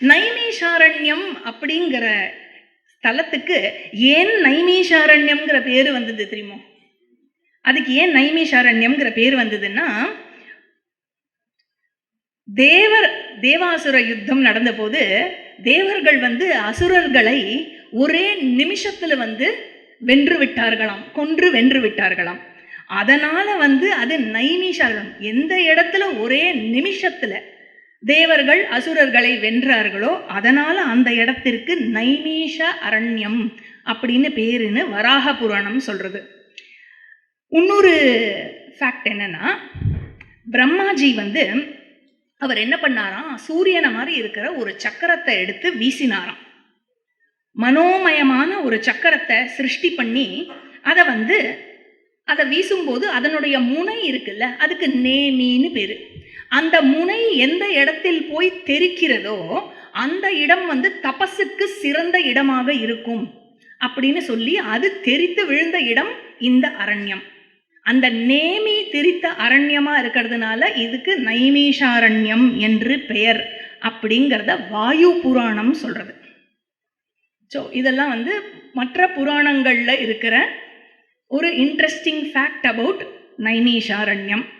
நைமிஷாரண்யம் அப்படிங்கிற ஸ்தலத்துக்கு ஏன் நைமிஷாரண்யம்ங்கிற பேர் வந்தது தெரியுமோ? அதுக்கு ஏன் நைமிஷாரண்யம்ங்கிற பேர் வந்ததுன்னா தேவர் தேவாசுர யுத்தம் நடந்தபோது தேவர்கள் வந்து அசுரர்களை ஒரே நிமிஷத்தில் வந்து வென்று விட்டார்களாம் கொன்று வென்று விட்டார்களாம். அதனால் வந்து அது நைமிஷாரணம் எந்த இடத்துல? ஒரே நிமிஷத்தில். தேவர்கள் அசுரர்களை வென்றார்களோ அதனால் அந்த இடத்திற்கு நைமீஷ அரண்யம் அப்படின்னு பேருன்னு வராக புராணம் சொல்கிறது இன்னொரு ஃபேக்ட் என்னன்னா பிரம்மாஜி வந்து அவர் என்ன பண்ணாராம்? சூரியனை மாதிரி இருக்கிற ஒரு சக்கரத்தை எடுத்து வீசினாராம். மனோமயமான ஒரு சக்கரத்தை சிருஷ்டி பண்ணி அதை வந்து அதை வீசும்போது அதனுடைய முனை இருக்குல்ல அதுக்கு நேமின்னு பேர். அந்த முனை எந்த இடத்தில் போய் தெரிக்கிறதோ அந்த இடம் வந்து தபஸுக்கு சிறந்த இடமாக இருக்கும் அப்படின்னு சொல்லி அது தெரித்து விழுந்த இடம் இந்த அரண்யம். அந்த நேமி திரித்த அரண்யமா இருக்கிறதுனால இதுக்கு நைமீஷாரண்யம் என்று பெயர் அப்படிங்கிறத வாயு புராணம் சொல்றது. ஸோ இதெல்லாம் வந்து மற்ற புராணங்களில் இருக்கிற ஒரு இன்ட்ரெஸ்டிங் ஃபேக்ட் அபவுட் நைமீஷாரண்யம்.